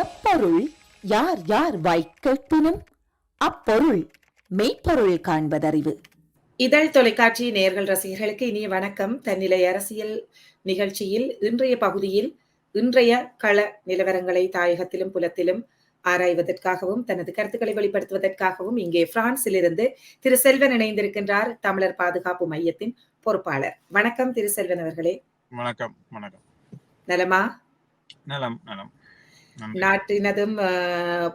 எப்பொருள் யார் யார் வாய்க்கேட்பினும் அப்பொருள் மெய்ப்பொருள் காண்பதறிவு. இதழ் தொலைக்காட்சி நேர்கள் ரசிகர்களுக்கு இனிய வணக்கம். தன்னிலை அரசியல் நிகழ்ச்சியில் இன்றைய பகுதியில் இன்றைய கள நிலவரங்களை தாயகத்திலும் புலத்திலும் ஆராய்வதற்காகவும் தனது கருத்துக்களை வெளிப்படுத்துவதற்காகவும் இங்கே பிரான்சிலிருந்து திரு செல்வன் இணைந்திருக்கின்றார் தமிழர் பாதுகாப்பு மையத்தின் பொறுப்பாளர். வணக்கம் திரு செல்வன் அவர்களே. வணக்கம் வணக்கம். நலமா? நலம் நலம். நாட்டினதும்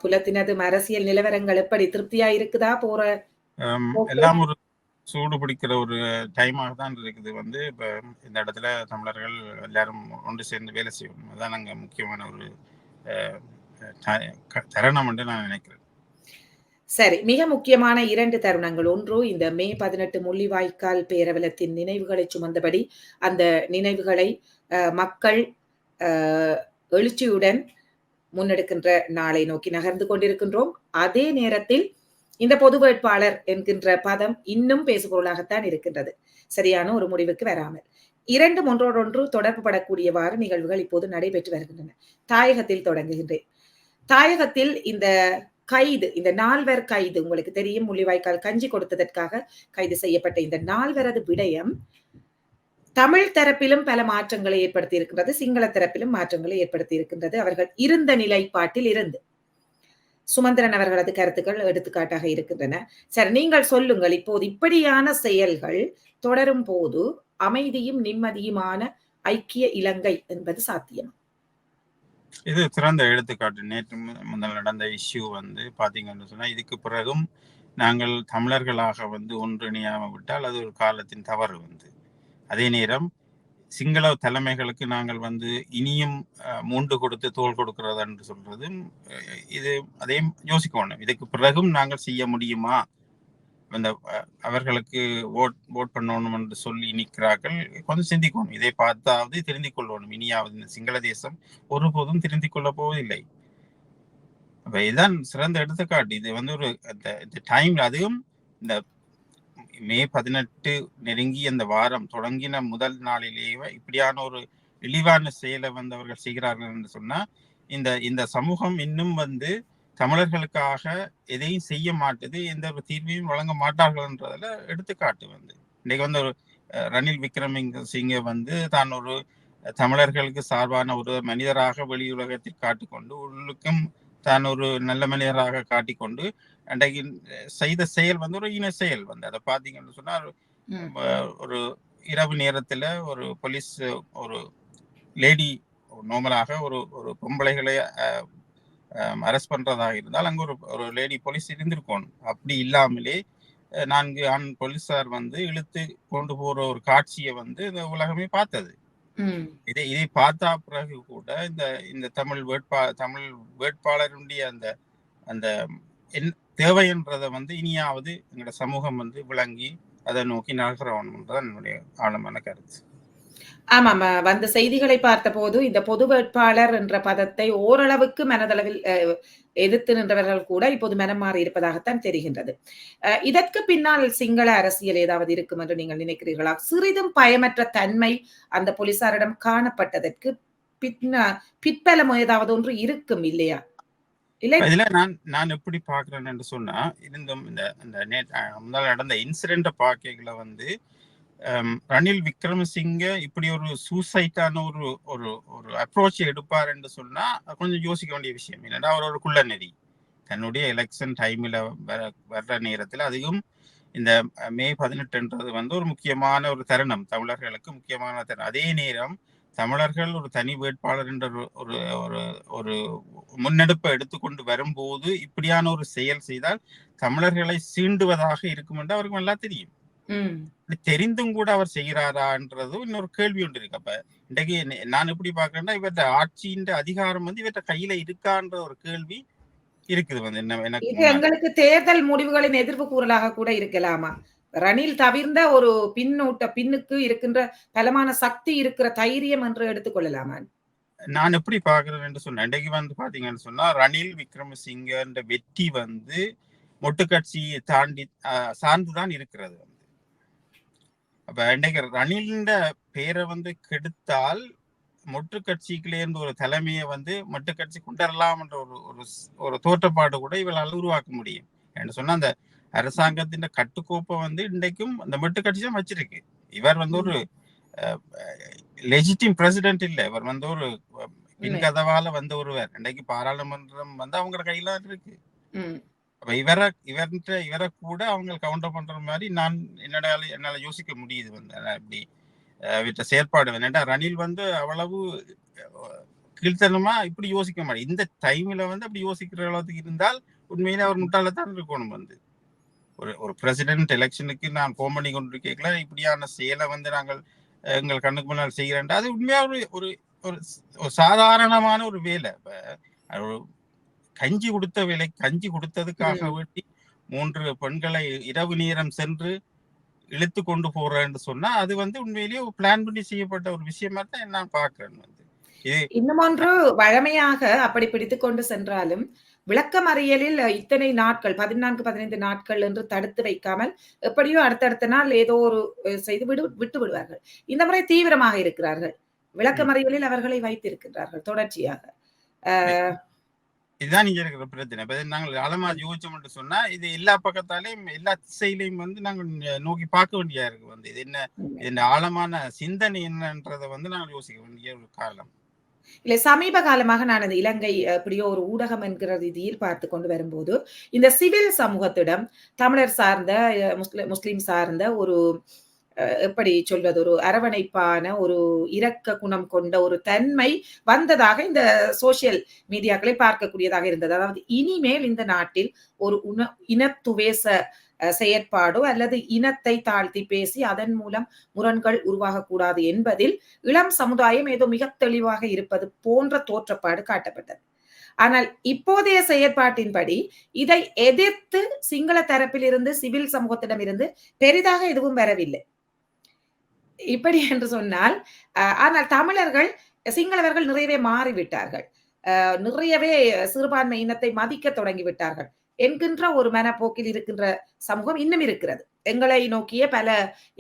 புலத்தினதும் அரசியல் நிலவரங்கள் எப்படி? திருப்தியா இருக்குதா போற? எல்லாம் ஒரு சூடு பிடிக்கிற ஒரு டைமாக தான் இருக்குது. வந்து இப்ப இந்த இடத்துல தமிழர்கள் எல்லாரும் ஒன்று சேர்ந்து வேலை செய்யணும் அதான் நாங்க முக்கியமான ஒரு தருணம் என்று நான் நினைக்கிறேன். சரி மிக முக்கியமான இரண்டு தருணங்கள். ஒன்று இந்த மே பதினெட்டு முள்ளிவாய்க்கால் பேரவலத்தின் நினைவுகளை சுமந்தபடி அந்த நினைவுகளை மக்கள் அஹ், எழுச்சியுடன் முன்னெடுக்கின்ற நாளை நோக்கி நகர்ந்து கொண்டிருக்கின்றோம். அதே நேரத்தில் இந்த பொது வேட்பாளர் என்கின்ற பதம் இன்னும் பேசுபொருளாகத்தான் இருக்கின்றது. சரியான ஒரு முடிவுக்கு வராமல். இரண்டும் ஒன்றோடொன்று தொடர்பு படக்கூடியவாறு நிகழ்வுகள் இப்போது நடைபெற்று வருகின்றன. தாயகத்தில் தொடங்குகின்றேன். தாயகத்தில் இந்த கைது இந்த நால்வர் கைது உங்களுக்கு தெரியும் முள்ளிவாய்க்கால் கஞ்சி கொடுத்ததற்காக கைது செய்யப்பட்ட இந்த நால்வரது விடயம் தமிழ் தரப்பிலும் பல மாற்றங்களை ஏற்படுத்தி இருக்கின்றது சிங்கள தரப்பிலும் மாற்றங்களை ஏற்படுத்தி இருக்கின்றது அவர்கள் இருந்த நிலைப்பாட்டில் இருந்து சுமந்திரன் அவர்களது கருத்துக்கள் எடுத்துக்காட்டாக இருக்கின்றன. சரி நீங்கள் சொல்லுங்கள் இப்போது இப்படியான செயல்கள் தொடரும் போது அமைதியும் நிம்மதியுமான ஐக்கிய இலங்கை என்பது சாத்தியம். இது சிறந்த எடுத்துக்காட்டு. நேற்று முதல் நடந்த இஷ்யூ வந்து பாத்தீங்கன்னு சொன்னா இதுக்கு பிறகும் நாங்கள் தமிழர்களாக வந்து ஒன்றிணையாம விட்டால் அது ஒரு காலத்தின் தவறு வந்து. அதே நேரம் சிங்கள தலைமைகளுக்கு நாங்கள் வந்து இனியும் மூண்டு கொடுத்து தோல் கொடுக்கிறது என்று சொல்றதும் இது அதையும் யோசிக்கணும் இதுக்கு பிறகும் நாங்கள் செய்ய முடியுமா? அந்த அவர்களுக்கு ஓட் ஓட் பண்ணணும் என்று சொல்லி நிற்கிறார்கள். கொஞ்சம் சிந்திக்கணும். இதை பார்த்தாவது தெரிந்து கொள்ளணும். இனியாவது இந்த சிங்கள தேசம் ஒருபோதும் தெரிந்து கொள்ள போவதில்லை. இதுதான் சிறந்த எடுத்துக்காட்டு. இது வந்து ஒரு அந்த இந்த டைம்ல அதுவும் இந்த மே பதினெட்டு நெருங்கி அந்த வாரம் தொடங்கின முதல் நாளிலேயே இப்படியான ஒரு இழிவான செயலை வந்து அவர்கள் செய்கிறார்கள் என்று சொன்னா இந்த இந்த சமூகம் இன்னும் வந்து தமிழர்களுக்காக எதையும் செய்ய மாட்டுது எந்த ஒரு தீர்வையும் வழங்க மாட்டார்கள்ன்றதுல எடுத்துக்காட்டு வந்து. இன்னைக்கு வந்து ஒரு ரணில் விக்ரமிங் சிங்கை வந்து தான் ஒரு தமிழர்களுக்கு சார்பான ஒரு மனிதராக வெளி உலகத்தில் காட்டிக்கொண்டு உள்ளுக்கும் தான் ஒரு நல்ல மனிதராக காட்டிக்கொண்டு அன்றைக்கு செய்த செயல் வந்து ஒரு இன செயல் வந்து. அதை பார்த்தீங்கன்னு சொன்னா அஹ், ஒரு இரவு நேரத்துல ஒரு போலீஸ் ஒரு லேடி நார்மலாக ஒரு ஒரு பொம்பளைகளை அரெஸ்ட் பண்றதாக இருந்தால் அங்க ஒரு ஒரு லேடி போலீஸ் இருந்திருக்கணும். அப்படி இல்லாமலே நான்கு ஆண் போலீஸார் வந்து இழுத்து கொண்டு போற ஒரு காட்சியை வந்து இந்த உலகமே பார்த்தது. இதை இதை பார்த்தா பிறகு கூட இந்த இந்த தமிழ் வேட்பா தமிழ் வேட்பாளருடைய அந்த அந்த என் தேவைன்றதை வந்து இனியாவது எங்களோட சமூகம் வந்து விளங்கி அதை நோக்கி நகரணும்ன்றதான் என்னுடைய ஆழமான கருத்து. ஆமாம் வந்த செய்திகளை பார்த்தபோது இந்த பொது வேட்பாளர் என்ற பதத்தை ஓரளவுக்கு மனதளவில் எதிர்த்து நின்றவர்கள் கூட இப்போது மனம் மாறி இருப்பதாகத்தான் தெரிகின்றது. இதற்கு பின்னால் சிங்கள அரசியல் ஏதாவது இருக்கும் என்று நீங்கள் நினைக்கிறீர்களா? சிறிதும் பயமற்ற தன்மை அந்த போலீசாரிடம் காணப்பட்டதற்கு பின்ன பிற்பலம் ஏதாவது ஒன்று இருக்கும் இல்லையா? இல்லை? இதுல நான் நான் எப்படி பாக்குறேன் என்று சொன்னா இருந்தும் இந்த இந்த முதல்ல நடந்த இன்சிடென்ட பாக்கைகளை வந்து ரணில் விக்ரமசிங்க இப்படி ஒரு சூசைட்டான ஒரு ஒரு ஒரு அப்ரோச் எடுப்பார் என்று சொன்னா கொஞ்சம் யோசிக்க வேண்டிய விஷயம். என்னன்னா அவர் ஒரு குள்ள நெறி தன்னுடைய எலெக்ஷன் டைம்ல வர வர்ற நேரத்தில் அதுவும் இந்த மே பதினெட்டுன்றது வந்து ஒரு முக்கியமான ஒரு தருணம். தமிழர்களுக்கு முக்கியமான தருணம். அதே நேரம் தமிழர்கள் ஒரு தனி வேட்பாளர் என்ற ஒரு ஒரு ஒரு ஒரு முன்னெடுப்பை எடுத்துக்கொண்டு வரும்போது இப்படியான ஒரு செயல் செய்தால் தமிழர்களை சீண்டுவதாக இருக்கும் என்று அவருக்கு நல்லா தெரியும். தெரிந்தும் கூட அவர் செய்கிறாரான்றது இன்னொரு கேள்வி ஒன்று இருக்கு. அப்ப இன்றைக்கு நான் எப்படி பாக்குறேன்னா இவற்ற ஆட்சியின் அதிகாரம் வந்து இவற்ற கையில இருக்கான்ற ஒரு கேள்வி இருக்குது வந்து. என்ன இது. எங்களுக்கு தேர்தல் முடிவுகளின் எதிர்ப்பு கூறலாக கூட இருக்கலாமா? ரணில் தவிர்ந்த ஒரு பின்னூட்ட பின்னுக்கு இருக்கின்ற பலமான சக்தி இருக்கிற தைரியம் என்று எடுத்துக்கொள்ளலாமா நான் எப்படி பாக்குறேன் என்று சொன்னேன் இன்றைக்கு வந்து பாத்தீங்கன்னு சொன்னா ரணில் விக்ரமசிங்கன்ற வெற்றி வந்து மொட்டு கட்சியை தாண்டி ஆஹ், சார்ந்துதான் இருக்கிறது. அப்ப இன்றைக்கு ரணிலின் பேரை வந்து கெடுத்தால் மொட்டு கட்சிக்குள்ளே இருந்து ஒரு தலைமையை வந்து மொட்டு கட்சி கொண்டரலாம் என்ற ஒரு ஒரு ஒரு தோற்றப்பாடு கூட இவளால் உருவாக்க முடியும். என்று சொன்னா அந்த அரசாங்கத்தின் கட்டுக்கோப்பை வந்து இன்றைக்கும் அந்த மொட்டு கட்சி தான் வச்சிருக்கு. இவர் வந்து ஒரு லெஜிட்டிம் பிரசிடென்ட் இல்ல. இவர் வந்து ஒரு அஹ், பின்கதவால வந்த ஒருவர். இன்றைக்கு பாராளுமன்றம் வந்து அவங்க கையில இருக்கு. அப்ப இவரை இவர்கிட்ட இவரை கூட அவங்க கவுண்டர் பண்ற மாதிரி நான் என்னோட என்னால யோசிக்க முடியுது வந்து. ஆனா இப்படி இவற்ற செயற்பாடு என்னடா ரணில் வந்து அவ்வளவு கீழ்த்தனமா இப்படி யோசிக்க மாட்டேன் இந்த டைம்ல வந்து அப்படி யோசிக்கிற அளவுக்கு இருந்தால் உண்மையிலே அவர் முட்டாளத்தான் இருக்கணும் வந்து. ஒரு ஒரு பிரசிடென்ட் எலெக்ஷனுக்கு நான் ஃபோன் பண்ணி கொண்டு கேட்கல இப்படியான செயலை வந்து நாங்கள் எங்கள் கண்ணுக்கு முன்னால் செய்கிறேன் அது உண்மையாக ஒரு ஒரு ஒரு ஒரு சாதாரணமான ஒரு வேலை. இப்போ கஞ்சி கொடுத்த வேலை கஞ்சி கொடுத்ததுக்காக வேண்டி மூன்று பெண்களை இரவு நேரம் சென்று இழுத்து கொண்டு போறேன்னு சொன்னா அது வந்து உண்மையிலேயே பிளான் பண்ணி செய்யப்பட்ட ஒரு விஷயமா தான் நான் பாக்குறேன் வந்து. இது இன்னும் ஒன்று வழமையாக அப்படி பிடித்துக் கொண்டு சென்றாலும் விளக்கமறியலில் இத்தனை நாட்கள் பதினான்கு பதினைந்து நாட்கள் என்று தடுத்து வைக்காமல் எப்படியோ அடுத்தடுத்த நாள் ஏதோ ஒரு செய்து விடு விட்டு விடுவார்கள். இந்த முறை தீவிரமாக இருக்கிறார்கள். விளக்கமறியலில் அவர்களை வைத்திருக்கிறார்கள் தொடர்ச்சியாக. அஹ், இதுதான் இங்க இருக்கிற பிரச்சனை. இப்ப நாங்கள் ஆழமா யோசிச்சோம்னு சொன்னா இது எல்லா பக்கத்தாலையும் எல்லா திசையிலையும் வந்து நாங்கள் நோக்கி பார்க்க வேண்டியா இருக்கு வந்து. இது என்ன என்ன ஆழமான சிந்தனை என்னன்றதை வந்து நாங்கள் யோசிக்க வேண்டிய ஒரு காலம். இல்லை சமீப காலமாக நான் அந்த இலங்கை எப்படியோ ஒரு ஊடகம் என்கிற ரீதியில் பார்த்து கொண்டு வரும்போது இந்த சிவில் சமூகத்திடம் தமிழர் சார்ந்த முஸ்லிம் முஸ்லிம் சார்ந்த ஒரு எப்படி சொல்வது ஒரு அரவணைப்பான ஒரு இரக்க குணம் கொண்ட ஒரு தன்மை வந்ததாக இந்த சோசியல் மீடியாக்களை பார்க்கக்கூடியதாக இருந்தது. அதாவது இனிமேல் இந்த நாட்டில் ஒரு உண இனத்துவேச செயற்பாடோ அல்லது இனத்தை தாழ்த்தி பேசி அதன் மூலம் முரண்கள் உருவாகக்கூடாது என்பதில் இளம் சமுதாயம் ஏதோ மிக தெளிவாக இருப்பது போன்ற தோற்றப்பாடு காட்டப்பட்டது. ஆனால் இப்போதைய செயற்பாட்டின்படி இதை எதிர்த்து சிங்கள தரப்பிலிருந்து சிவில் சமூகத்திடமிருந்து பெரிதாக எதுவும் வரவில்லை. இப்படி என்று சொன்னால் ஆனால் தமிழர்கள் சிங்களவர்கள் நிறையவே மாறிவிட்டார்கள். நிறையவே சிறுபான்மை இனத்தை மதிக்க தொடங்கிவிட்டார்கள். என்கின்ற ஒரு மனப்போக்கில் இருக்கின்ற சமூகம் இன்னும் இருக்கிறது. எங்களை நோக்கிய பல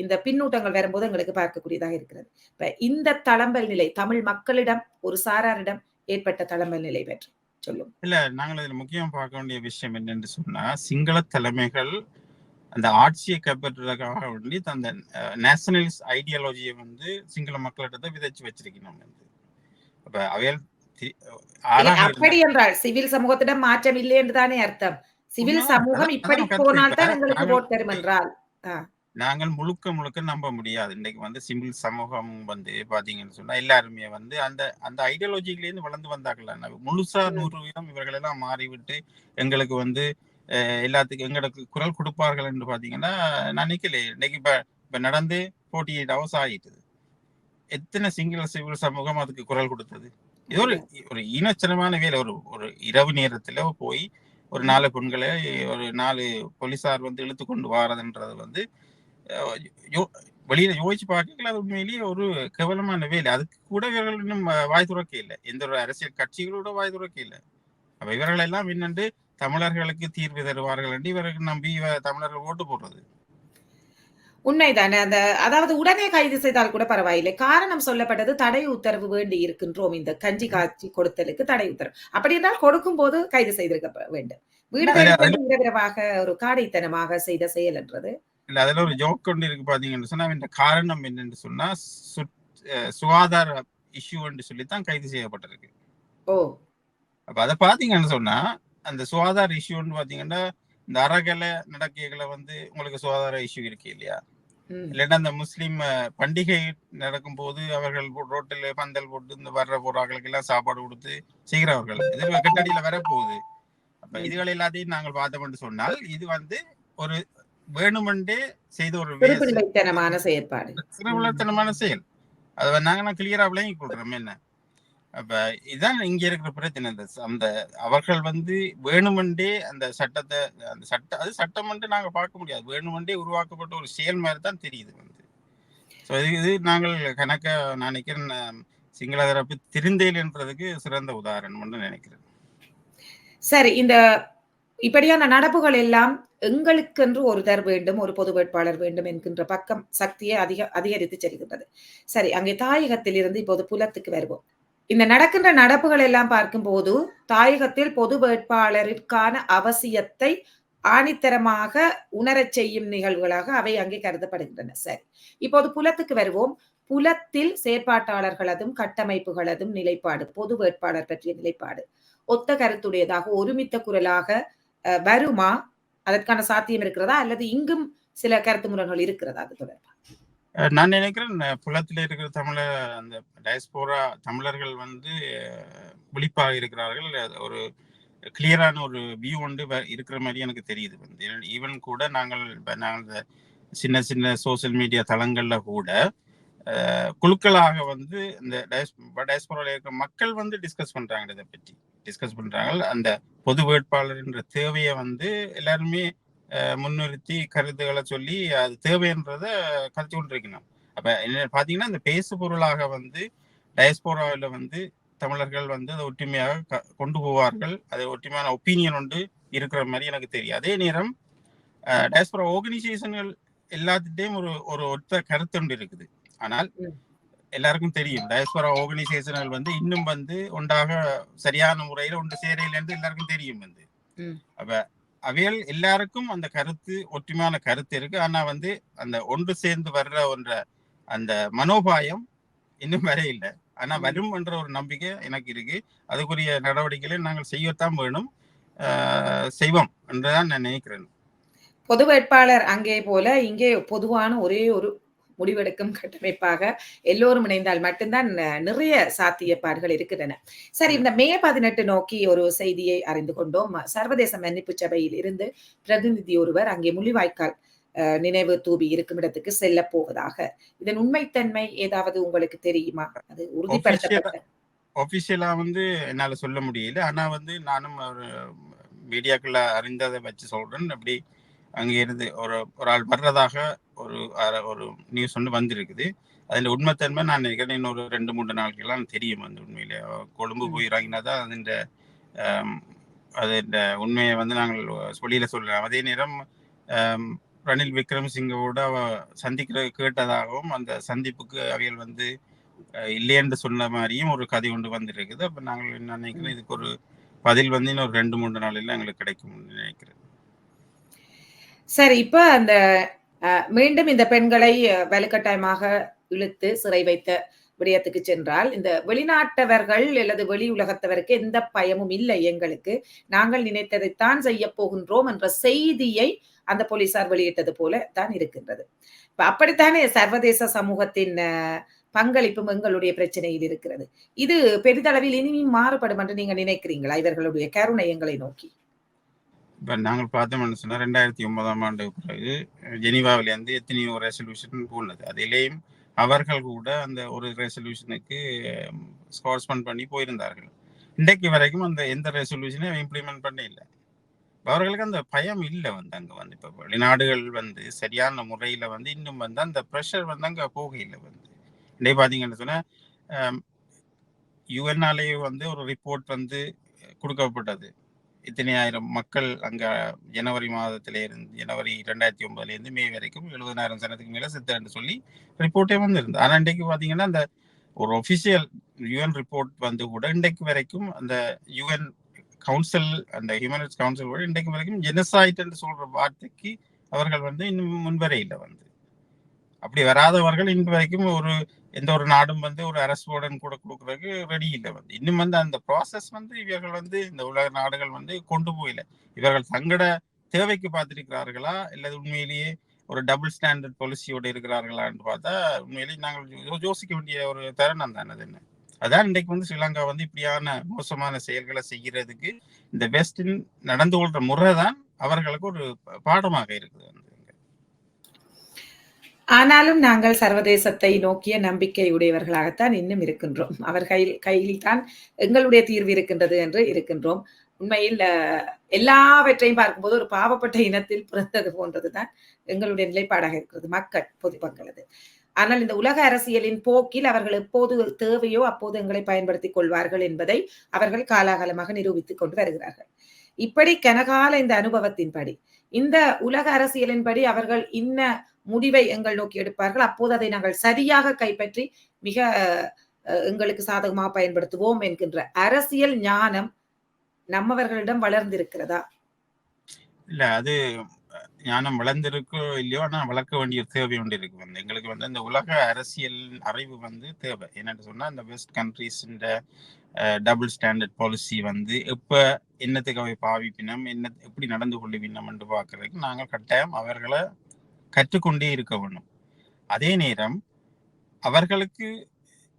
இந்த பின்னூட்டங்கள் வரும்போது எங்களுக்கு பார்க்கக்கூடியதாக இருக்கிறது. இப்ப இந்த தளம்பல் நிலை தமிழ் மக்களிடம் ஒரு சாராரிடம் ஏற்பட்ட தளம்பல் நிலை பற்றி சொல்லும் இல்ல நாங்கள் இதுல முக்கியம் பார்க்க வேண்டிய விஷயம் என்னன்னு சொன்னா சிங்கள தலைமைகள் அந்த ஆட்சியை கைப்பற்றுவதற்காக வேண்டி அந்த நேஷனலிஸ்ட் ஐடியாலஜியை வந்து சிங்கள மக்களிடத்தை விதைச்சு வச்சிருக்கணும் வந்து. அப்ப அவையால் அப்படி என்றால் சிவில் சமூகத்திடம் மாற்றம் இல்லை என்று தானே அர்த்தம். சிவில். சமூகம் இப்படி நான் கருத்து. போனால் தான் இப்ப எங்களுக்கு ஓட் தரும் என்றால். நாங்கள் முழுக்க முழுக்க நம்ப முடியாது. இன்னைக்கு வந்து சிவில் சமூகம் வந்து பாத்தீங்கன்னு சொன்னா எல்லாருமே வந்து அந்த அந்த ஐடியாலஜில இருந்து வளர்ந்து வந்தார்கள். முழுசா. நூறு வீதம் இவர்கள் எல்லாம் மாறிவிட்டு எங்களுக்கு வந்து எல்லாத்துக்கும் எங்களுக்கு குரல் கொடுப்பார்கள் என்று பாத்தீங்கன்னா நான் நிக்கல. இன்னைக்கு இப்ப இப்ப நடந்து ஃபோர்ட்டி எயிட் ஹவர்ஸ் ஆயிட்டுது எத்தனை சிங்கள சிவில் சமூகம் அதுக்கு குரல் கொடுத்தது? இது ஒரு ஒரு ஈனச்சனமான வேலை. ஒரு ஒரு இரவு நேரத்துல போய் ஒரு நாலு பெண்களை ஒரு நாலு போலீசார் வந்து இழுத்து கொண்டு வாரதுன்றது வந்து வெளியில யோசிச்சு பார்க்கல அது உண்மையிலேயே ஒரு கேவலமான வேலை. அதுக்கு கூட இவர்கள் இன்னும் வாய் துறக்க இல்லை எந்த ஒரு அரசியல் கட்சிகளோட வாய் துறக்க இல்லை அப்ப இவர்கள் எல்லாம் என்னண்டு தமிழர்களுக்கு தீர்வு தருவார்கள் என்று இவர்கள் நம்பி தமிழர்கள் ஓட்டு போடுறது. உண்மைதானே? அந்த அதாவது உடனே கைது செய்தால் கூட பரவாயில்லை. காரணம் சொல்லப்பட்டது தடை உத்தரவு வேண்டி இருக்கின்றோம். இந்த கஞ்சி காய்ச்சி கொடுத்தலுக்கு தடை உத்தரவு. அப்படி என்றால் கொடுக்கும் போது கைது செய்திருக்க வேண்டும். வீடு அதுல- தேடி சென்று இரவிரவாக ஒரு காடைத்தனமாக செய்த செயல் என்றது. இல்ல அதுல ஒரு ஜோக் கொண்டு இருக்கு பாத்தீங்கன்னு சொன்னா இந்த காரணம் என்னன்னு சொன்னா சுகாதார இஷ்யூன்னு சொல்லித்தான் கைது செய்யப்பட்டிருக்கு. ஓ. அப்ப அதை பாத்தீங்கன்னு சொன்னா அந்த சுகாதார இஷ்யூன்னு பாத்தீங்கன்னா இந்த அறகலை நடக்கைகளை வந்து உங்களுக்கு சுகாதார இஷ்யூ இருக்கு இல்லையா. இல்லைன்னா அந்த முஸ்லீம் பண்டிகை நடக்கும் போது அவர்கள் ரோட்டில் பந்தல் போட்டு இந்த வர்ற போறாங்களுக்கு எல்லாம் சாப்பாடு கொடுத்து செய்கிறவர்கள் இது கட்டடியில வரப்போகுது. அப்ப இதுகள் எல்லாத்தையும் நாங்கள் பார்த்தோம்னு சொன்னால் இது வந்து ஒரு வேணுமென்றே செய்த ஒரு செயற்பாடு. சிறுவிழத்தனமான செயல். அதை நாங்க நான் கிளியரா விளங்கி கொள்றோம். என்ன? அப்ப இதான் இங்க இருக்கிற பிரச்சனை. அந்த அவர்கள் வந்து வேணுமென்றே அந்த சட்டத்தை அந்த சட்ட அது சட்டம் வந்து நாங்க பார்க்க முடியாது. வேணுமென்றே உருவாக்கப்பட்ட ஒரு செயல் மாதிரி தான் தெரியுது வந்து. ஸோ இது இது நாங்கள் கணக்க நான் நினைக்கிறேன் சிங்கள தரப்பு திருந்தேல் என்றதுக்கு சிறந்த உதாரணம்னு நினைக்கிறேன். சரி இந்த இப்படியான நடப்புகள் எல்லாம் எங்களுக்கென்று ஒருத்தர் வேண்டும் ஒரு பொது வேட்பாளர் வேண்டும் என்கின்ற பக்கம் சக்தியை அதிக அதிகரித்து செல்கின்றது. சரி அங்கே தாயகத்தில் இருந்து இப்போது புலத்துக்கு வருவோம். இந்த நடக்கின்ற நடப்புகள் எல்லாம் பார்க்கும்போது தாயகத்தில் பொது வேட்பாளருக்கான அவசியத்தை ஆணித்தரமாக உணரச் செய்யும் நிகழ்வுகளாக அவை அங்கே கருதப்படுகின்றன. சரி. இப்போது புலத்துக்கு வருவோம். புலத்தில் செயற்பாட்டாளர்களதும் கட்டமைப்புகளதும் நிலைப்பாடு பொது வேட்பாளர் பற்றிய நிலைப்பாடு. ஒத்த கருத்துடையதாக ஒருமித்த குரலாக வருமா? அதற்கான சாத்தியம் இருக்கிறதா? அல்லது இங்கும் சில கருத்து முரண்கள் இருக்கிறதா? அது தொடர்பாக. நான் நினைக்கிறேன் புலத்தில் இருக்கிற தமிழர் அந்த டயஸ்போரா தமிழர்கள் வந்து விழிப்பாக இருக்கிறார்கள். அது ஒரு கிளியரான ஒரு வியூ ஒன்று வ- இருக்கிற மாதிரி எனக்கு தெரியுது. வந்து ஈவன் கூட நாங்கள் நாங்கள் சின்ன சின்ன சோஷியல் மீடியா தளங்களில் கூட குழுக்களாக வந்து இந்த டயஸ்போரால இருக்கிற மக்கள் வந்து டிஸ்கஸ் பண்ணுறாங்க இதை பற்றி. டிஸ்கஸ் பண்ணுறாங்க அந்த பொது வேட்பாளர்ன்ற தேவையை வந்து எல்லாருமே முன்னிறுத்தி கருத்துக்களை சொல்லி அது தேவைன்றத கருத்து கொண்டிருக்கணும். அப்ப என்ன பாத்தீங்கன்னா இந்த பேசு பொருளாக வந்து டயஸ்போராவில் வந்து தமிழர்கள் வந்து அதை ஒற்றுமையாக கொண்டு போவார்கள். அது ஒற்றுமையான ஒப்பீனியன் ஒன்று இருக்கிற மாதிரி எனக்கு தெரியும். அதே நேரம் டயஸ்போரா ஆர்கனைசேஷன்கள் எல்லாத்துட்டையும் ஒரு ஒரு ஒத்த கருத்து ஒன்று இருக்குது. ஆனால். எல்லாருக்கும் தெரியும் டயஸ்போரா ஆர்கனைசேஷன்கள் வந்து இன்னும் வந்து ஒன்றாக சரியான முறையில் ஒன்று சேரையிலேருந்து எல்லாருக்கும் தெரியும் வந்து. அப்ப அவைகள் எல்லாருக்கும் அந்த கருத்து ஒற்றுமையான கருத்து இருக்கு. ஆனா வந்து அந்த ஒன்று சேர்ந்து வர்ற ஒன்ற அந்த மனோபாயம் இன்னும் வர இல்லை. ஆனா. வரும் என்ற ஒரு நம்பிக்கை எனக்கு இருக்கு. அதுக்குரிய நடவடிக்கைகளை நாங்கள் செய்யத்தான் வேணும். செய்வோம் என்றுதான் நான் நினைக்கிறேன். பொது வேட்பாளர் அங்கே போல இங்கே பொதுவான ஒரே ஒரு முடிவெடுக்கும் கட்டமைப்பாக எல்லோரும் இணைந்தால் மட்டும்தான் நிறைய சாத்தியப்பாடுகள் இருக்கின்றன. சரி இந்த மே பதினெட்டு நோக்கி ஒரு செய்தியை அறிந்து கொண்டோம். சர்வதேச மன்னிப்பு சபையில் இருந்து பிரதிநிதி ஒருவர் அங்கே முள்ளிவாய்க்கால் நினைவு தூபி இருக்கும் இடத்துக்கு செல்ல போவதாக. இதன் உண்மைத்தன்மை ஏதாவது உங்களுக்கு தெரியுமா? அது உறுதிப்படுத்தப்பட்ட ஒபிஷியலா வந்து என்னால சொல்ல முடியல. ஆனா வந்து நானும் மீடியாக்குள்ள அறிந்ததை வச்சு சொல்றேன். அப்படி அங்க இருந்து ஒரு ஒரு ஆள் வர்றதாக ஒரு ஒரு நியூஸ் ஒன்று வந்திருக்குது. அதில் உண்மைத்தன்மை நான் நினைக்கிறேன் இன்னொரு ரெண்டு மூன்று நாட்கள்லாம் தெரியும் அந்த உண்மையிலே. கொழும்பு. போய் இறங்கினா தான் அதின் அது இந்த உண்மையை வந்து நாங்கள் வெளியில சொல்லலாம். அதே நேரம் ரணில் விக்ரமசிங்கவோட அவ சந்திக்கிற கேட்டதாகவும் அந்த சந்திப்புக்கு அவைகள் வந்து அஹ், இல்லை என்று சொன்ன மாதிரியும் ஒரு கதை ஒன்று வந்திருக்குது. அப்ப நாங்கள் நினைக்கிறோம் இதுக்கு ஒரு பதில் வந்து இன்னும் ஒரு ரெண்டு மூன்று நாளில் எங்களுக்கு கிடைக்கும் நினைக்கிறேன். சரி இப்ப அந்த மீண்டும் இந்த பெண்களை வலுக்கட்டாயமாக இழுத்து சிறை வைத்த விடயத்துக்கு சென்றால் இந்த வெளிநாட்டவர்கள் அல்லது வெளி உலகத்தவருக்கு எந்த பயமும் இல்லை எங்களுக்கு. நாங்கள் நினைத்ததைத்தான் செய்ய போகின்றோம் என்ற செய்தியை அந்த போலீசார் வெளியிட்டது போல தான் இருக்கின்றது. இப்ப அப்படித்தானே சர்வதேச சமூகத்தின் பங்களிப்பும் எங்களுடைய பிரச்சனையில் இருக்கிறது. இது பெரிதளவில் இனியும் மாறுபடும் என்று நீங்க நினைக்கிறீங்களா? இவர்களுடைய கருணை எங்களை நோக்கி. இப்போ நாங்கள் பார்த்தோம்னு சொன்னால் ரெண்டாயிரத்தி ஒன்பதாம் ஆண்டு பிறகு ஜெனீவாவிலேருந்து எத்தனையோ ரெசல்யூஷன் போனது. அதிலேயும் அவர்கள் கூட அந்த ஒரு ரெசல்யூஷனுக்கு ஸ்பான்ஸ்மெண்ட் பண்ணி போயிருந்தார்கள். இன்றைக்கு வரைக்கும் அந்த எந்த ரெசல்யூஷனையும் இம்ப்ளிமெண்ட் பண்ண இல்லை. அவர்களுக்கு அந்த பயம் இல்லை வந்து அங்கே வந்து. இப்போ வெளிநாடுகள் வந்து சரியான முறையில் வந்து இன்னும் வந்து அந்த ப்ரெஷர் வந்து அங்கே போகையில் வந்து. இன்றைக்கு பார்த்தீங்கன்னு சொன்னால் யுஎன்ஆலேயே வந்து ஒரு ரிப்போர்ட் வந்து கொடுக்கப்பட்டது. இத்தனை ஆயிரம் மக்கள் அங்க ஜனவரி மாதத்திலேருந்து ஜனவரி ரெண்டாயிரத்தி ஒன்பதுல இருந்து மே வரைக்கும் எழுபதாயிரம் சனத்துக்கு மேல செத்துன்னு சொல்லி ரிப்போர்ட்டே வந்திருந்து ஆனா இன்றைக்கு பாத்தீங்கன்னா அந்த ஒரு ஒபிஷியல் யுஎன் ரிப்போர்ட் வந்து கூட இன்றைக்கு வரைக்கும் அந்த யுஎன் கவுன்சில் அந்த ஹியூமன் ரைட்ஸ் கவுன்சில் கூட இன்றைக்கு வரைக்கும் ஜெனசாய்ட் என்று சொல்ற வார்த்தைக்கு அவர்கள் வந்து இன்னும் முன்வரையில் வந்து. அப்படி வராதவர்கள் இன்று வரைக்கும் ஒரு எந்த ஒரு நாடும் வந்து ஒரு அரசுடன் கூட கொடுக்கறதுக்கு ரெடி இல்லை வந்து. இன்னும் வந்து அந்த ப்ராசஸ் வந்து இவர்கள் வந்து இந்த உலக நாடுகள் வந்து கொண்டு போயில இவர்கள் தங்கட தேவைக்கு பார்த்திருக்கிறார்களா? இல்லை உண்மையிலேயே ஒரு டபுள் ஸ்டாண்டர்ட் பாலிசியோடு இருக்கிறார்களான்னு பார்த்தா உண்மையிலேயே நாங்கள் யோசிக்க வேண்டிய ஒரு தருணம் தானே அது என்ன? அதான் இன்றைக்கு வந்து ஸ்ரீலங்கா வந்து இப்படியான மோசமான செயல்களை செய்கிறதுக்கு இந்த வெஸ்டின் நடந்து கொள்ற முறை தான் அவர்களுக்கு ஒரு பாடமாக இருக்குது வந்து. ஆனாலும் நாங்கள் சர்வதேசத்தை நோக்கிய நம்பிக்கை உடையவர்களாகத்தான் இன்னும் இருக்கின்றோம். அவர் கையில் கையில் தான் எங்களுடைய தீர்வு இருக்கின்றது என்று இருக்கின்றோம். உண்மையில் எல்லாவற்றையும் பார்க்கும்போது ஒரு பாவப்பட்ட இனத்தில் பிறந்தது போன்றதுதான் எங்களுடைய நிலைப்பாடாக இருக்கிறது. மக்கள் பொதுமக்களது ஆனால் இந்த உலக அரசியலின் போக்கில் அவர்கள் எப்போது தேவையோ அப்போது எங்களை பயன்படுத்திக் கொள்வார்கள் என்பதை அவர்கள் காலாகாலமாக நிரூபித்துக் கொண்டு வருகிறார்கள். இப்படி கனகால இந்த அனுபவத்தின்படி இந்த உலக அரசியலின்படி அவர்கள் இன்ன முடிவை எங்கள் நோக்கி எடுப்பார்கள். அப்போது அதை நாங்கள் சரியாக கைப்பற்றி மிக எங்களுக்கு சாதகமாக பயன்படுத்துவோம் என்கின்ற அரசியல் ஞானம் நம்மவர்களிடம் வளர்ந்திருக்கிறதா? இல்ல அது ஞானம் வளர்ந்திருக்கோ இல்லையோ ஆனா வளர்க்க வேண்டிய தேவை ஒன்று இருக்கு. வந்து எங்களுக்கு வந்து இந்த உலக அரசியல் அறிவு வந்து தேவை. என்னன்னு சொன்னா இந்த west countries double standard policy வந்து எப்ப என்னத்துக்கு அவை பாவிப்பினம் என்ன எப்படி நடந்து கொள்ளுவினம் என்று பார்க்கறதுக்கு நாங்கள் கட்டாயம் அவர்களை கற்றுக்கொண்டே இருக்க வேண்டும். அதே நேரம் அவர்களுக்கு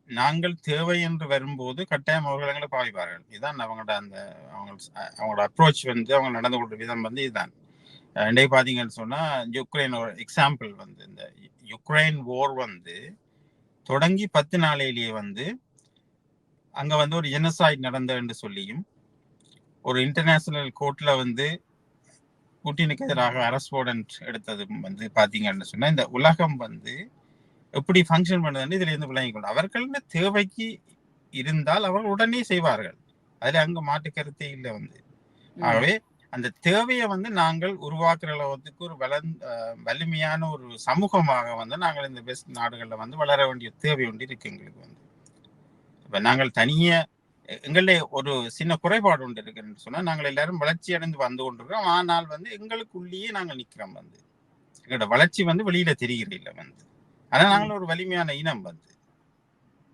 நாங்கள் தேவை என்று வரும்போது கட்டாயம் அவர்கள் எங்களை பாவிப்பார்கள். இதுதான் அவங்களோட அந்த அவங்க அவங்களோட அப்ரோச் வந்து அவங்க நடந்து கொள்ற விதம் வந்து இதுதான். அஹ் இன்றைக்கு பார்த்தீங்கன்னு சொன்னால் யுக்ரைன் ஒரு எக்ஸாம்பிள் வந்து இந்த யுக்ரைன் ஓர் வந்து தொடங்கி பத்து நாளையிலேயே வந்து அங்கே வந்து ஒரு ஜெனசாய்ட் நடந்ததுன்னு சொல்லியும் ஒரு இன்டர்நேஷனல் கோர்ட்டில் வந்து புட்டினுக்கு எதிராக அரஸ்ட் வாரண்ட் எடுத்தது வந்து பாத்தீங்கன்னு சொன்னா இந்த உலகம் வந்து எப்படி ஃபங்க்ஷன் பண்ணுதுன்னு இதுல இருந்து விளங்கிக் கொள்ளும் அவர்கள் தேவைக்கு இருந்தால் அவர்கள் உடனே செய்வார்கள். அதுல அங்க மாற்று கருத்தே இல்லை வந்து. ஆகவே அந்த தேவையை வந்து நாங்கள் உருவாக்குற அளவுக்கு ஒரு அஹ் வலிமையான ஒரு சமூகமாக வந்து நாங்கள் இந்த வெஸ்ட் நாடுகளில் வந்து வளர வேண்டிய தேவை ஒன்று இருக்கு எங்களுக்கு வந்து. இப்ப நாங்கள் தனியே எங்களே ஒரு சின்ன குறைபாடு ஒன்று இருக்குன்னு சொன்னா நாங்கள் எல்லாரும் வளர்ச்சி அடைந்து வந்து கொண்டிருக்கிறோம். ஆனால் வந்து எங்களுக்குள்ளேயே நாங்கள் நிக்கிறோம் வந்து. எங்களோட வளர்ச்சி வந்து வெளியில தெரிகிறதில்ல வந்து. ஆனா நாங்கள் ஒரு வலிமையான இனம் வந்து.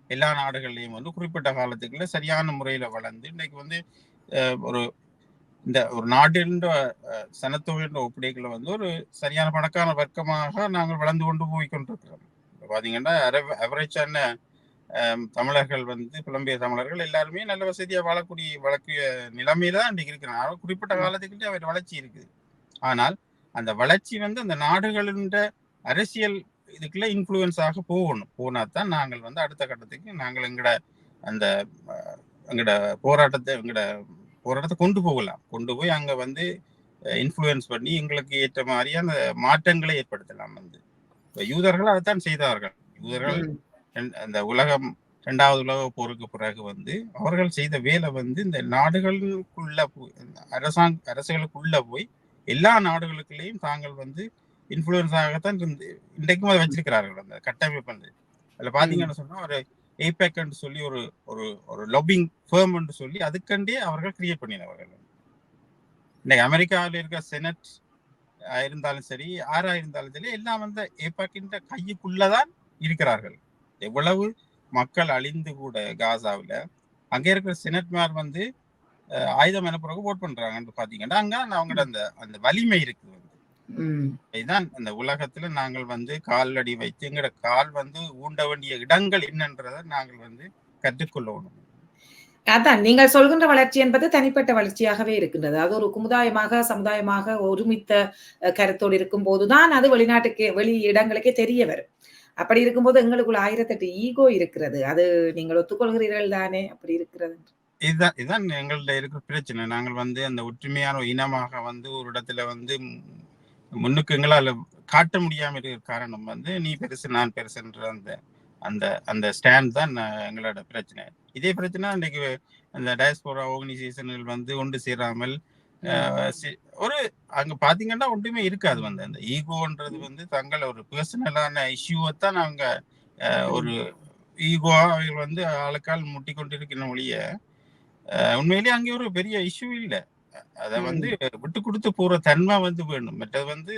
எல்லா நாடுகள்லயும் வந்து குறிப்பிட்ட காலத்துக்குள்ள சரியான முறையில வளர்ந்து இன்னைக்கு வந்து ஒரு இந்த ஒரு நாட்டின்ற அஹ், சனத்தொகைன்ற ஒப்படைகளை வந்து ஒரு சரியான பணக்கான வர்க்கமாக நாங்கள் வளர்ந்து கொண்டு போய் கொண்டிருக்கிறோம். இப்ப பாத்தீங்கன்னா அவரேஜான தமிழர்கள் வந்து புலம்பெயர் தமிழர்கள் எல்லாருமே நல்ல வசதியா வாழக்கூடிய வழக்கிய நிலைமையில தான் இன்றைக்கு இருக்கிறாங்க. குறிப்பிட்ட காலத்துக்கிட்டே அவர் வளர்ச்சி இருக்குது. ஆனால் அந்த வளர்ச்சி வந்து அந்த நாடுகளின் அரசியல் இதுக்குள்ள இன்ஃப்ளூயன்ஸ் ஆக போகணும். போனா தான் நாங்கள் வந்து அடுத்த கட்டத்துக்கு நாங்கள் எங்கட அந்த எங்கட போராட்டத்தை எங்கட போராட்டத்தை கொண்டு போகலாம். கொண்டு போய் அங்க வந்து இன்ஃப்ளூயன்ஸ் பண்ணி எங்களுக்கு ஏற்ற மாதிரியான மாற்றங்களை ஏற்படுத்தலாம் வந்து. இப்ப யூதர்கள் அதைத்தான் செய்தார்கள். யூதர்கள் அந்த உலகம் இரண்டாவது உலக போருக்கு பிறகு வந்து அவர்கள் செய்த வேலை வந்து இந்த நாடுகளுக்குள்ள அரசாங்க அரசுகளுக்குள்ள போய் எல்லா நாடுகளுக்குள்ளேயும் தாங்கள் வந்து இன்ஃப்ளூயன்ஸ் ஆகத்தான் இருந்து இன்றைக்கும் அதை வச்சிருக்கிறார்கள். அந்த கட்டமைப்பு வந்து. அதுல பாத்தீங்கன்னு சொன்னா ஒரு ஏபேக்னு சொல்லி ஒரு ஒரு ஒரு லொபிங் ஃபேர்ம்னு சொல்லி அதுக்கண்டே அவர்கள் கிரியேட் பண்ணினவர்கள். இன்னைக்கு அமெரிக்காவில் இருக்க செனட் இருந்தாலும் சரி ஆறா இருந்தாலும் சரி எல்லாம் வந்து ஏபாக்கின்ற கையுக்குள்ளதான் இருக்கிறார்கள். எவ்வளவு மக்கள் அழிந்து கூட காசாவில் அங்க இருக்கிற செனட்மார் வந்து ஆயுதம் பிறகு ஓட் பண்றாங்கன்னு பாத்தீங்கன்னா அங்க அவங்களோட அந்த அந்த வலிமை இருக்குது வந்து. இதுதான் அந்த உலகத்துல நாங்கள் வந்து காலடி வைத்து எங்கட கால் வந்து ஊண்ட வேண்டிய இடங்கள் என்னன்றதை நாங்கள் வந்து கற்றுக்கொள்ளணும். அதான் நீங்கள் சொல்கின்ற வளர்ச்சி என்பது தனிப்பட்ட வளர்ச்சியாகவே இருக்கின்றது. அது ஒரு குமுதாயமாக சமுதாயமாக ஒருமித்த கருத்தோடு இருக்கும் போதுதான் அது வெளிநாட்டுக்கு வெளி இடங்களுக்கே தெரிய வரும். அப்படி இருக்கும்போது எங்களுக்குள்ள ஆயிரத்தெட்டு ஈகோ இருக்கிறது. அது நீங்கள் ஒத்துக்கொள்கிறீர்கள் தானே அப்படி இருக்கிறது. இதுதான் இதுதான் எங்கள்ட்ட இருக்கிற பிரச்சனை. நாங்கள் வந்து அந்த ஒற்றுமையான ஒரு இனமாக வந்து ஒரு இடத்துல வந்து முன்னுக்கு எங்களால் காட்ட முடியாமல் இருக்கிற காரணம் வந்து நீ பெருசு நான் பெருசுன்ற அந்த அந்த அந்த ஸ்டாண்ட் தான் நான் எங்களோட பிரச்சனை. இதே பிரச்சனை இன்னைக்கு அந்த டயஸ்போரா ஆர்கனைசேஷன்கள் வந்து ஒன்று சேராமல் ஒரு அங்க பாத்தீங்கன்னா ஒன்றுமே இருக்காது வந்து. அந்த ஈகோன்றது வந்து தங்கள் ஒரு பர்சனலான இஷ்யூவை தான் அவங்க ஒரு ஈகோவா அவர்கள் வந்து ஆளுக்கால் முட்டி கொண்டு இருக்கிற ஒழிய உண்மையிலேயே அங்கே ஒரு பெரிய இஷ்யூ இல்ல. அத. வந்து விட்டு கொடுத்து போற தன்மை வந்து வேணும். மற்றது வந்து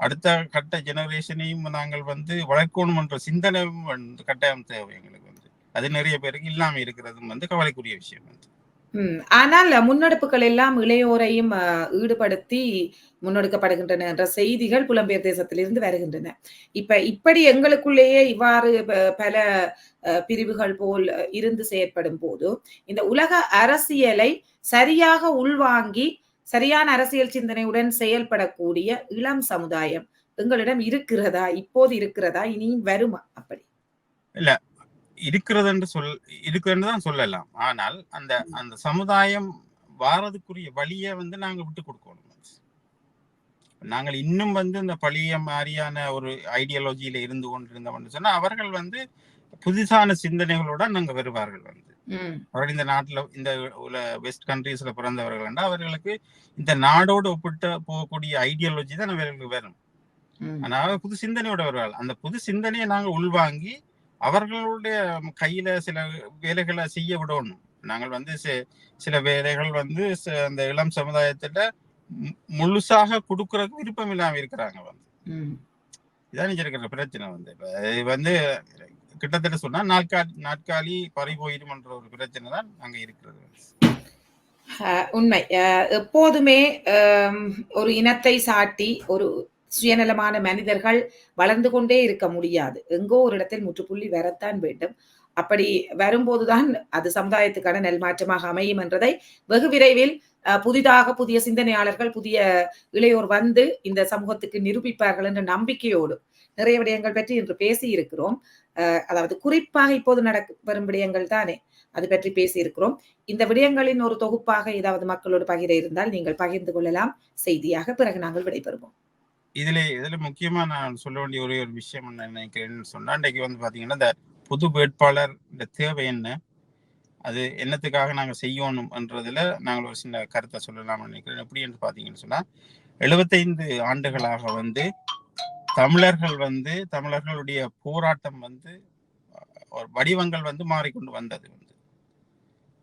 அடுத்த கட்ட ஜெனரேஷனையும் நாங்கள் வந்து வளர்க்கணும்ன்ற சிந்தனையும் வந்து கட்டாயம் தேவை எங்களுக்கு வந்து. அது நிறைய பேருக்கு இல்லாம இருக்கிறதும் வந்து கவலைக்குரிய விஷயம் வந்து. ம். ஆனால் முன்னெடுப்புகள் எல்லாம் இளையோரையும் அஹ், ஈடுபடுத்தி முன்னெடுக்கப்படுகின்றன என்ற செய்திகள் புலம்பெயர் தேசத்திலிருந்து வருகின்றன. இப்ப இப்படி எங்களுக்குள்ளேயே இவ்வாறு ப- பல பிரிவுகள் போல் இருந்து செயற்படும் போது இந்த உலக அரசியலை சரியாக உள்வாங்கி சரியான அரசியல் சிந்தனையுடன் செயல்படக்கூடிய இளம் சமுதாயம் எங்களிடம் இருக்கிறதா? இப்போது இருக்கிறதா? இனியும் வருமா? அப்படி. இருக்கிறது என்று சொல் இருக்கிறது தான் சொல்லலாம். ஆனால் அந்த அந்த சமுதாயம் வாரதுக்குரிய வழியை வந்து நாங்க விட்டு கொடுக்கணும். நாங்கள் இன்னும் வந்து இந்த பழைய மாதிரியான ஒரு ஐடியாலஜியில இருந்து கொண்டிருந்தோம்னு சொன்னா அவர்கள் வந்து புதுசான சிந்தனைகளோட நாங்க வருவார்கள் வந்து. அவர்கள் இந்த நாட்டுல இந்த வெஸ்ட் கண்ட்ரீஸ்ல பிறந்தவர்கள் அவர்களுக்கு இந்த நாடோடு ஒப்பிட்டு போகக்கூடிய ஐடியாலஜி தான் அவர்களுக்கு வேணும் ம். ஆனால் புது சிந்தனையோட வருவார்கள். அந்த புது சிந்தனையை நாங்கள் உள்வாங்கி அவர்களுடைய கையில சில வேலைகளை செய்ய விடணும். நாங்கள் வந்து சில வேலைகள் வந்து அந்த இளம் சமுதாயத்துல முழுசாக கொடுக்கறதுக்கு விருப்பம் இல்லாம இருக்கிறாங்க வந்து. இதான் இருக்கிற பிரச்சனை வந்து. இது வந்து கிட்டத்தட்ட சொன்னா நாற்காலி நாற்காலி பறி போயிடும்ன்ற ஒரு பிரச்சனை தான் அங்க இருக்கிறது. உண்மை. எப்போதுமே ஒரு இனத்தை சாட்டி ஒரு சுயநலமான மனிதர்கள் வளர்ந்து கொண்டே இருக்க முடியாது. எங்கோ ஒரு இடத்தில் முற்றுப்புள்ளி வரத்தான் வேண்டும். அப்படி வரும்போதுதான் அது சமுதாயத்துக்கான நெல்மாற்றமாக அமையும் என்றதை வெகு விரைவில் அஹ், புதிதாக புதிய சிந்தனையாளர்கள் புதிய இளையோர் வந்து இந்த சமூகத்துக்கு நிரூபிப்பார்கள் என்ற நம்பிக்கையோடு நிறைய விடயங்கள் பற்றி இன்று பேசி இருக்கிறோம் அஹ், அதாவது குறிப்பாக இப்போது நடக்க வரும் விடயங்கள் தானே அது பற்றி பேசி இருக்கிறோம் இந்த விடயங்களின் ஒரு தொகுப்பாக ஏதாவது மக்களோடு பகிர இருந்தால் நீங்கள் பகிர்ந்து கொள்ளலாம். செய்தியாக பிறகு நாங்கள் விடைபெறுவோம். இதுல இதுல முக்கியமா நான் சொல்ல வேண்டிய ஒரே ஒரு விஷயம் என்ன நினைக்கிறேன்னு சொன்னால் இன்றைக்கு வந்து பாத்தீங்கன்னா இந்த புது வேட்பாளர் இந்த தேவை என்ன? அது என்னத்துக்காக நாங்கள் செய்யணும்ன்றதுல நாங்கள் ஒரு சின்ன கருத்தை சொல்லலாம்னு நினைக்கிறேன். எப்படி என்று பாத்தீங்கன்னு சொன்னா எழுபத்தைந்து ஆண்டுகளாக வந்து தமிழர்கள் வந்து தமிழர்களுடைய போராட்டம் வந்து ஒரு வடிவங்கள் வந்து மாறிக்கொண்டு வந்தது வந்து.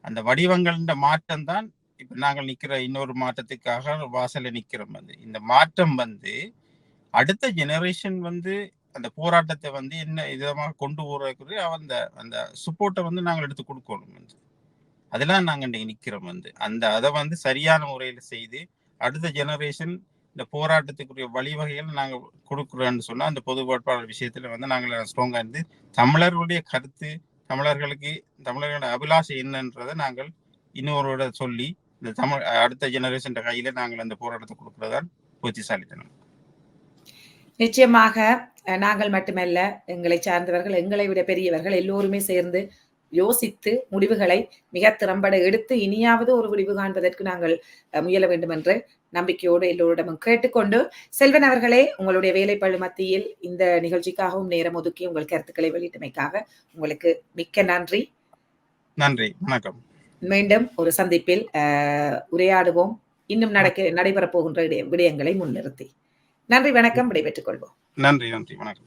அந்த வடிவங்கள்ன்ற மாற்றம் தான் இப்ப நாங்கள் நிக்கிற இன்னொரு மாற்றத்துக்காக வாசல்ல நிக்கிறோம் வந்து. இந்த மாற்றம் வந்து அடுத்த ஜெனரேஷன் வந்து அந்த போராட்டத்தை வந்து என்ன விதமாக கொண்டு போறதுக்கு அந்த அந்த சப்போர்ட்டை வந்து நாங்கள் எடுத்து கொடுக்கணும் வந்து. அதெல்லாம் நாங்க இன்னைக்கு நிக்கிறோம் வந்து. அந்த அதை வந்து சரியான முறையில செய்து அடுத்த ஜெனரேஷன் இந்த போராட்டத்துக்குரிய வழிவகைகள் நாங்க கொடுக்குறோன்னு சொன்னா அந்த பொது வேட்பாளர் விஷயத்துல வந்து நாங்கள் ஸ்ட்ராங்கா இருந்து தமிழர்களுடைய கருத்து தமிழர்களுக்கு தமிழர்களோட அபிலாஷை என்னன்றதை நாங்கள் இன்னொருவரோட சொல்லி இந்த தமிழ் அடுத்த ஜெனரேஷன் கையில நாங்கள் அந்த போராட்டத்தை கொடுக்கறதான் புத்திசாலித்தனம். நிச்சயமாக நாங்கள் மட்டுமல்ல எங்களை சார்ந்தவர்கள் எங்களை விட பெரியவர்கள் எல்லோருமே சேர்ந்து யோசித்து முடிவுகளை மிக திறம்பட எடுத்து இனியாவது ஒரு முடிவு காண்பதற்கு நாங்கள் முயல வேண்டும் என்று நம்பிக்கையோடு எல்லோரிடமும் கேட்டுக்கொண்டு செல்வன் அவர்களே உங்களுடைய வேலைப்பழு மத்தியில் இந்த நிகழ்ச்சிக்காகவும் நேரம் ஒதுக்கி உங்கள் கருத்துக்களை வெளியிட்டமைக்காக உங்களுக்கு மிக்க நன்றி. நன்றி வணக்கம். மீண்டும் ஒரு சந்திப்பில் உரையாடுவோம். இன்னும் நடக்க நடைபெறப் போகின்ற விடயங்களை முன்னிறுத்தி. நன்றி வணக்கம். விடைபெற்றுக் கொள்வோம். நன்றி நன்றி வணக்கம்.